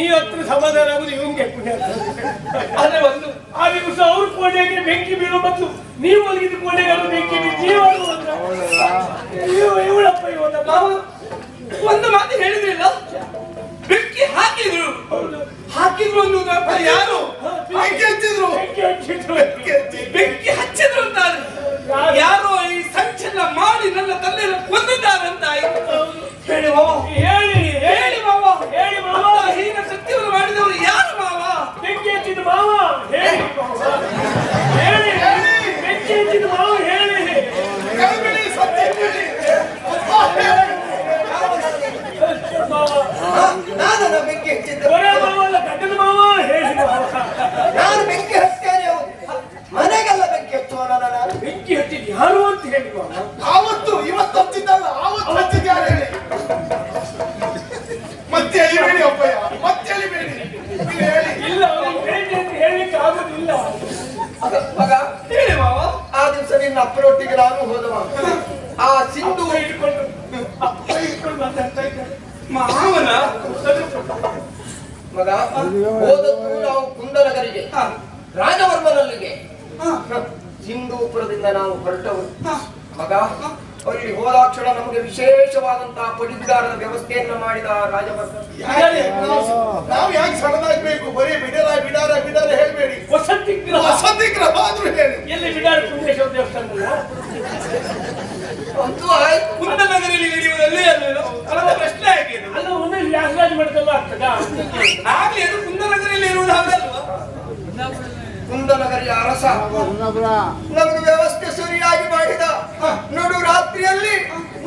ನೀ ಹತ್ರ ಸಮಾಧಾನ ಆಗುದು ಇವಂಗೆ ಪುಣ್ಯ ಆದ್ರೆ ಒಂದು ಆ ದಿವಸ ಅವ್ರ ಕೋಣೆಗೆ ಬೆಂಕಿ ಬೀಳೋ ಮತ್ತು ನೀವು ಒದಗಿದ ಕೋಣೆಗೆ ಅದು ಬೆಂಕಿ ಬೀಳಿ ನೀವು ಇವಳಪ್ಪ ಇವನ ಮಾವ, ಒಂದು ಮಾತು ಹೇಳಿದ್ರಿಲ್ಲ? ಬೆಂಕಿ ಹಾಕಿದ್ರು. ಹಾಕಿದ್ರು ಅನ್ನೋದು ಯಾರು? ಮಗ ಹೇಳಿ ಮಾವ. ಆ ದಿವಸ ನಿನ್ನ ಅಪ್ಪರೊಟ್ಟಿಗೆ ನಾನು ಹೋದವ. ಆ ಸಿಂಧು ಇಟ್ಕೊಂಡು ಅಪ್ಪ ಇಟ್ಕೊಂಡು ಮಾತಾಡ್ತಾ ಇದ್ದಾರೆ ಮಾವನ ಮಗ ಹೋದದ್ದು ನಾವು ಕುಂದನಗರಿಗೆ ಹ, ರಾಜವರ್ಮನಲ್ಲಿಗೆ. ಹ, ಸಿಂಧೂಪುರದಿಂದ ನಾವು ಹೊರಟವರು ಹ. ಮಗ ಅಲ್ಲಿ ಹೋದಾಕ್ಷಣ ನಮಗೆ ವಿಶೇಷವಾದಂತಹ ಪಡಿತಾರದ ವ್ಯವಸ್ಥೆಯನ್ನ ಮಾಡಿದ ನಾವು ಯಾಕೆ ಸಣ್ಣದಾಗ್ಬೇಕು? ಬರೀ ಬಿಡಾರ ಬಿಡಾರ ಬಿಡಾರ ಹೇಳ್ಬೇಡಿ. ವಸಂತಿ ಆದ್ರೂ ಹೇಳಿ. ಎಲ್ಲಿ ಬಿಡಾರ ಕುಂದೇಶ್ವರ ದೇವಸ್ಥಾನ ಅಂತೂ ಆಯ್ತು. ಕುಂದನಗರಲ್ಲಿ ನಡೆಯುವುದಲ್ಲೇ ಅಲ್ಲ ಪ್ರಶ್ನೆ ಆಗಿದೆ? ಅಲ್ಲ ಒಮ್ಮೆ ವ್ಯಾಸರಾಜ ಮಾಡ್ತಲ್ಲ ಆಗ್ತದ? ಆಗ್ಲಿ ಅದು ಕುಂದನಗರಲ್ಲಿ ಇರುವುದು ಹಾಗಲ್ವಾ? ಕುಂದನಗರಿಯ ಅರಸ. ನಮಗೆ ವ್ಯವಸ್ಥೆ ಸರಿಯಾಗಿ ಮಾಡಿದ ನೋಡು ರಾತ್ರಿಯಲ್ಲಿ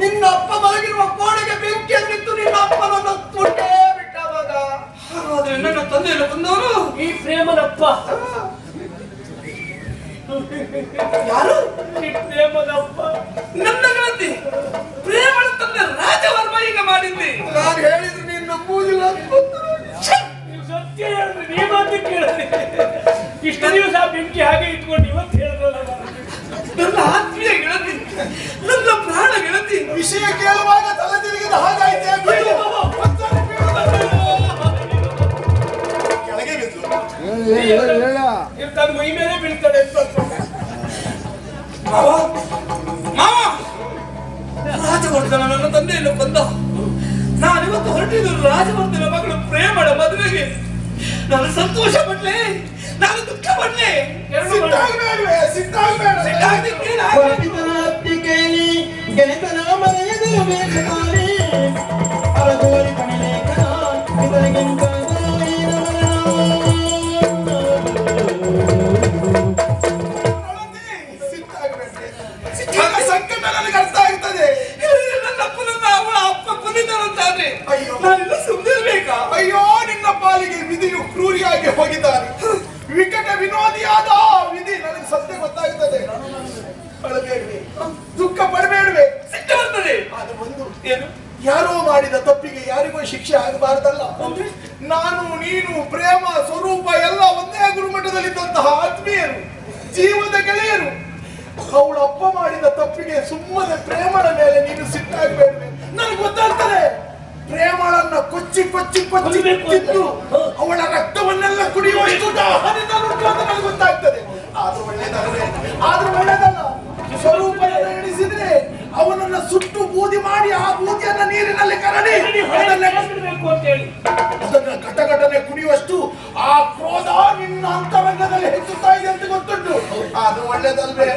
ನಿನ್ನ ಅಪ್ಪ ಮಲಗಿರುವ ಕೋಣೆಗೆ ಬೆಂಕಿಯನ್ನಿತ್ತು ನಿನ್ನ ಅಪ್ಪನನ್ನ ತುಟ್ಟೇ ಬಿಟ್ಟ ಮಗ ಹಾಗಾದ್ರೆ ನನ್ನ ತಂದೆಯನ್ನು ಕೊಂದವರು ಈ ಪ್ರೇಮನಪ್ಪ ಯಾರು? ಪ್ರೇಮದಪ್ಪ ನನ್ನ ಗೆಳತಿ ಪ್ರೇಮ ತಂದೆ ರಾಜವರ್ಮ ಈಗ ಮಾಡಿದ್ದೆ. ನಾನು ಹೇಳಿದ್ರೆ ನೀನು ನಂಬುವುದಿಲ್ಲ! ನೀವು ಸತ್ಯ ಹೇಳಿದ್ರೆ ನೀವಂತ ಕೇಳಿದ್ರೆ ಇಷ್ಟು ದಿವಸ ಬೆಂಕಿ ಹಾಗೆ ಇಟ್ಕೊಂಡು ಇವತ್ತು ಹೇಳಿದ್ರಲ್ಲ ನನ್ನ ಆತ್ಮೀಯ ಗೆಳತಿ ನನ್ನ ಪ್ರಾಣ ಗೆಳತಿ. ವಿಷಯ ಕೇಳುವಾಗ ತಲೆ ತಿರುಗಿದ ಹಾಗಾಯ್ತೆ ಮೈ ಮೇಲೆ ಬೀಳ್ತಾನೆ ಅಂತ ಮಾವ ಮಾವ! ರಾಜವರ್ಧನ ನನ್ನ ತಂದೆಯನ್ನು ಕೊಂದ ನಾನಿವತ್ತು ಹೊರಟಿದ್ದು ರಾಜವರ್ಧನ ಮಗಳು ಪ್ರೇಮಳ ಮದುವೆಗೆ. ನಾನು ಸಂತೋಷ ಪಡ್ಲೆ ನಾನು ದುಃಖ ಪಡ್ಲೆ ಸಿಟ್ಟಾಗ್ಬೇಡ. ಕೇಳಿ ಗೆಳೆತನ ಮರೆಯದಿರು ಬೇಕತಾನೆ ಯಾರೋ ಮಾಡಿದ ತಪ್ಪಿಗೆ ಯಾರಿಗೂ ಶಿಕ್ಷೆ ಆಗಬಾರ್ದಲ್ಲ. ನಾನು ನೀನು ಪ್ರೇಮ ಸ್ವರೂಪ ಎಲ್ಲ ಒಂದೇ ಗುರುಮಠದಲ್ಲಿದ್ದಂತಹ ಆತ್ಮೀಯರು ಜೀವದ ಗೆಳೆಯರು ಅವಳ ಅಪ್ಪ ಮಾಡಿದ ತಪ್ಪಿಗೆ ಸುಮ್ಮನೆ ಪ್ರೇಮಳ ಮೇಲೆ ನೀನು ಸಿಟ್ಟಾಗಬೇಡ್ವೆ. ನನಗೆ ಗೊತ್ತಾಗ್ತದೆ ಪ್ರೇಮಳನ್ನ ಕೊಚ್ಚಿ ಕೊಚ್ಚಿ ಕೊಚ್ಚಿ. ತಿಂದು ಅವಳ ರಕ್ತವನ್ನೆಲ್ಲ ಕುಡಿಯುವಷ್ಟು ನನಗೆ ಗೊತ್ತಾಗ್ತದೆ. ಆದ್ರೂ ಒಳ್ಳೇದಾದ್ರೆ ಆದ್ರೂ ಒಳ್ಳೇದಲ್ಲ ಸ್ವರೂಪ ಎಲ್ಲ ಎಣಿಸಿದ್ರೆ ಅವನನ್ನ ಸುಟ್ಟು ಬೂದಿ ಮಾಡಿ ಆ ಬೂದಿಯನ್ನ ನೀರಿನಲ್ಲಿ ಕರಡಿ. ಘಟಘಟನೆ ಕುಡಿಯುವಷ್ಟು ಆ ಕ್ರೋಧ ನಿನ್ನ ಅಂತರಂಗದಲ್ಲಿ ಹೆಚ್ಚುತ್ತಾ ಇದೆ ಅಂತ ಗೊತ್ತುಂಟು. ಅದು ಒಳ್ಳೇದಲ್ವೇ?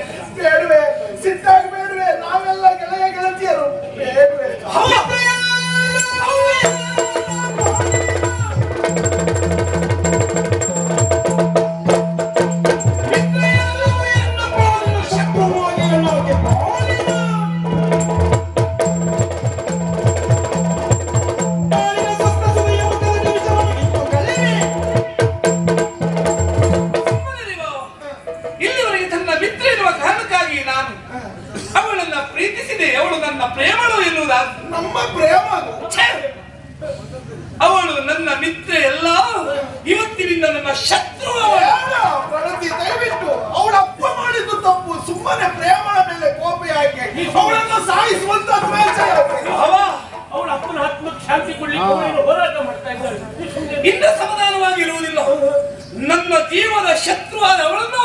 ಆದ ಅವಳನ್ನು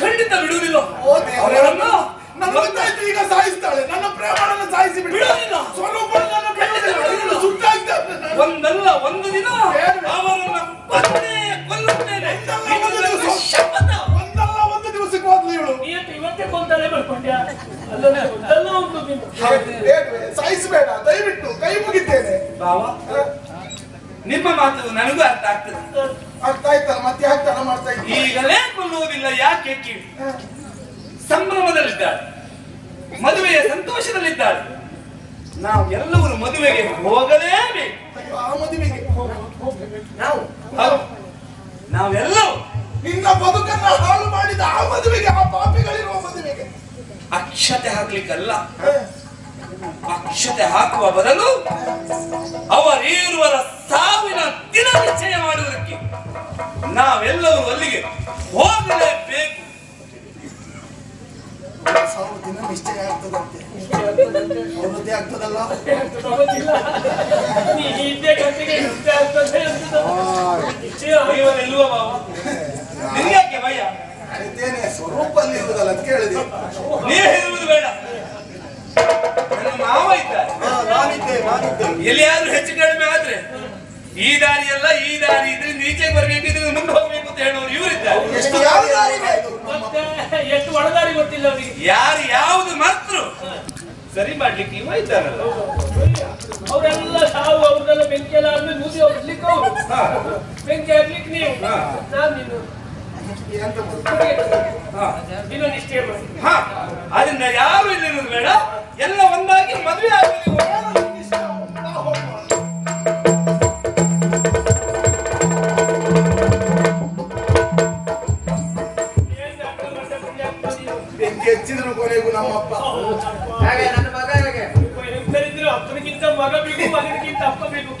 ಖಂಡಿತ ಬಿಡುವುದಿಲ್ಲ. ಅವಳನ್ನು ನನ್ನ ಗೊತ್ತಾಯ್ತು ಈಗ ಸಾಯಿಸ್ತಾಳೆ. ನನ್ನ ಪ್ರೇಮವನ್ನು ಸಾಯಿಸಿ ಬಿಡೋದಿಲ್ಲ. ಸ್ವರೂಪ ನನ್ನ ಬಿಡೋದಿಲ್ಲ. ಇದನ್ನು ಸುಟ್ಟಾಕ್ತಾಳೆ ಒಂದಲ್ಲ ಒಂದು ದಿನ ಅವರನ್ನು ಕೊಂದೇ ಕೊಲ್ಲುತ್ತೇನೆ. ಶಪಥ. ಒಂದಲ್ಲ ಒಂದು ದಿವಸಕ್ಕೆ ಹೋದ್ಲು ಇವಳು. ನೀನು ಇವತ್ತೇ ಕೊಂತಾನೆ ಬರ್ಕೊಂಡ್ಯಾ ಅಲ್ಲನೇ ಒಂದಲ್ಲ ಒಂದು ದಿನ. ಸಾಯಿಸಬೇಡ. ದಯವಿಟ್ಟು ಕೈ ಮುಗಿತೇನೆ. ಬಾವ ನಿಮ್ಮ ಮಾತು ನನಗೂ ಅರ್ಥ ಆಗ್ತದೆ. ಆಗ್ತಾ ಇತ್ತಲ್ಲ ಮತ್ತೆ ಹಾಕ್ತಾನ ಮಾಡ್ತಾ ಈಗಲೇ ಕೊಲ್ಲುವುದಿಲ್ಲ ಯಾಕೆ ಕೇಳಿ? ಸಂಭ್ರಮದಲ್ಲಿದ್ದಾಳೆ ಮದುವೆಯ ಸಂತೋಷದಲ್ಲಿದ್ದಾಳೆ ನಾವು ಎಲ್ಲವರು ಮದುವೆಗೆ ಹೋಗಲೇಬೇಕು. ಆ ಮದುವೆಗೆ ನಾವು ನಿನ್ನ ಬದುಕನ್ನ ಹಾಳು ಮಾಡಿದ ಆ ಮದುವೆಗೆ ಆ ಪಾಪಿಗಳಿರುವ ಮದುವೆಗೆ. ಅಕ್ಷತೆ ಹಾಕ್ಲಿಕ್ಕಲ್ಲ? ಅಕ್ಷತೆ ಹಾಕುವ ಬದಲು ಅವರೀರುವರ ಸಾವಿನ ದಿನ ನಿಶ್ಚಯ ಮಾಡುವುದಕ್ಕೆ ನಾವೆಲ್ಲರೂ ಅಲ್ಲಿಗೆ ಹೋಗಲೇಬೇಕು. ಸಾವಿರ ದಿನ ನಿಶ್ಚಯ ಆಗ್ತದಂತೆ. ಆಗ್ತದಲ್ಲ? ನೀ ಭಯ? ಇದ್ದೇನೆ ಇರುವುದಲ್ಲ ಅಂತ ಕೇಳಿದೆ. ಹೇಳುವುದು ಬೇಡ. ಮಾವ ಇದ್ದಾರೆ. ನಾನಿದ್ದೆ ನಾನಿದ್ದೆ. ಎಲ್ಲಿಯಾದ್ರೂ ಹೆಚ್ಚು ಕಡಿಮೆ ಆದ್ರೆ ಈ ದಾರಿ ಅಲ್ಲ ಈ ದಾರಿ ಇದ್ರೆ ನೀಚೆಗೆ ಬರ್ಬೇಕು ಇದ್ರೆ ಮುಂದೆ ಹೋಗ್ಬೇಕು ಅಂತ ಹೇಳೋರು ಇವರಿದ್ದಾರೆ. ಎಷ್ಟು ಯಾರು ಮತ್ತೆ ಎಷ್ಟು ಒಳದಾರಿ ಗೊತ್ತಿಲ್ಲ ಅವರಿಗೆ. ಯಾರು ಯಾವುದು ಮಾತ್ರ. ಸರಿ ಮಾಡ್ಲಿಕ್ಕೆ ಇವ ಇದ್ದಾರಲ್ಲ. ಅವರೆಲ್ಲ ಸಾವು ಅವ್ರನ್ನೆಲ್ಲ ಬೆಂಕಿ ಎಲ್ಲ ಆದ್ಮೇಲೆ ಮೂಸಿ ಹೋಗ್ಲಿಕ್ಕೆ ಅವರು. ಬೆಂಕಿ ಹಾಕ್ಲಿಕ್ಕೆ ನೀವು. ಹಾ. ನಾನು ನೀನು. ಮಾಡಿ. ಅದರಿಂದ ಯಾರು ಇಲ್ಲಿರೋದು ಬೇಡ. ಎಲ್ಲ ಒಂದಾಗಿ ಮದುವೆ ಆಗಲಿ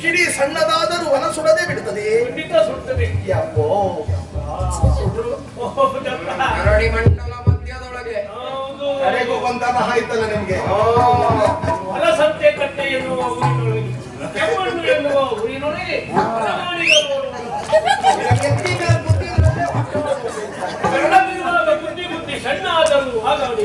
ಕಿಡಿ ಸಣ್ಣದಾದರೂ ವನ ಸುಡದೆ ಬಿಡುತ್ತದೆ. ಖಂಡಿತ ಸುಡ್ತದೆ. ಯಪ್ಪೋ. ಕರಡಿ ಮಂಡಲ ಮಧ್ಯದೊಳಗೆ. ಕಡೆಗೂ ಬಂದಾಗ ಆಯ್ತಲ್ಲ ನಿಮ್ಗೆ? ಹೊಲಸಂತೆ ಕಟ್ಟೆ ಎನ್ನುವ ಊರಿನೊಳಗೆ. ಕೆಮ್ಮಣ್ಣು ಎನ್ನುವ ಊರಿನೊಳಗೆ. ಪ್ರಮಾಣಿಗರು ಕನ್ನಡ ಬಿರುವಾಗ ಬುದ್ಧಿ ಬುದ್ಧಿ ಸಣ್ಣ ಆದರೂ ಹಾಗಾಗಿ